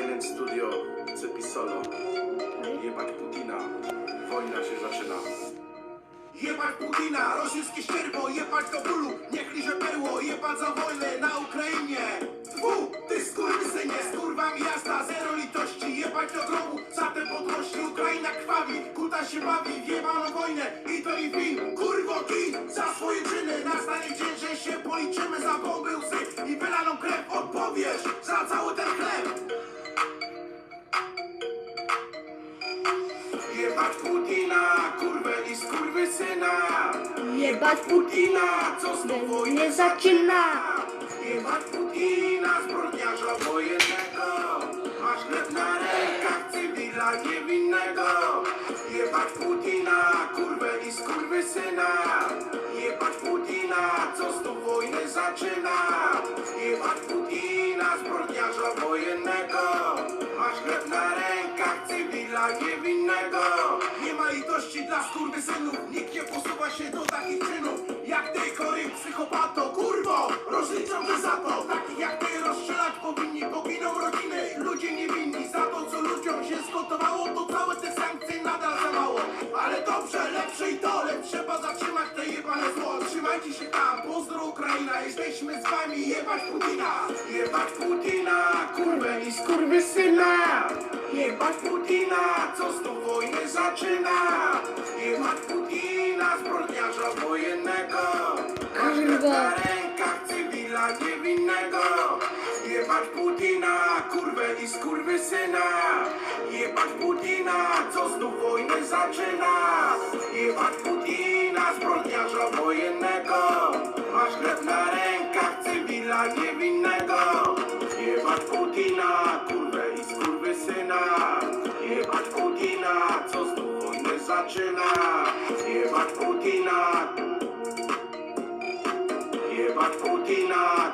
Island Studio, Cepi Solo. Jebać Putina, wojna się zaczyna. Jebać Putina, rosyjskie ścierwo, jebać do bólu, niech liże perło, jebać za wojnę na Ukrainie. Fu, ty skurwysynie, z kurwami jazda, zero litości, jebać do grobu, za te podłości Ukraina krwawi, kuta się bawi, wjebaną wojnę i to i win, kurwo kin, za swoje czyny, nastanie dzień, Jebać Putina, kurwę i skurwysyna. Jebać Putina, co wojnę nie zaczyna. Jebać Putina, zbrodniarza wojennego. Masz chleb na rękach, cywila niewinnego. Jebać Putina, kurwę i skurwysyna. Jebać Putina, co znów wojnę zaczyna. Jebać Putina, zbrodniarza wojennego. Niewinnego. Nie ma litości dla skurwysynów, nikt nie posuwa się do takich czynów. Jak ty, chory psychopato, kurwo, rozliczam za to. Takich jak ty rozstrzelać powinni, poginą rodziny, ludzie niewinni. Za to, co ludziom się zgotowało, to całe te sankcje nadal za mało. Ale dobrze, lepsze i to, lecz trzeba zatrzymać te jebane zło. Trzymajcie się tam, Ukraina, jesteśmy z wami, jebać Putina. Jebać Putina, kurwę i skurwysyna. Jebać Putina, co z tą wojnę zaczyna. Jebać Putina, zbrodniarza wojennego. Krew na rękach cywila niewinnego. Jebać Putina, kurwę i skurwysyna. Jebać Putina, co znów wojnę zaczyna. Jebać Putina, zbrodniarza wojennego. Masz krew na rękach cywila niewinnego. Jebać Putina, kurwę i skurwysyna. Jebać Putina, co znów wojnę zaczyna. Jebać Putina. Jebać Putina.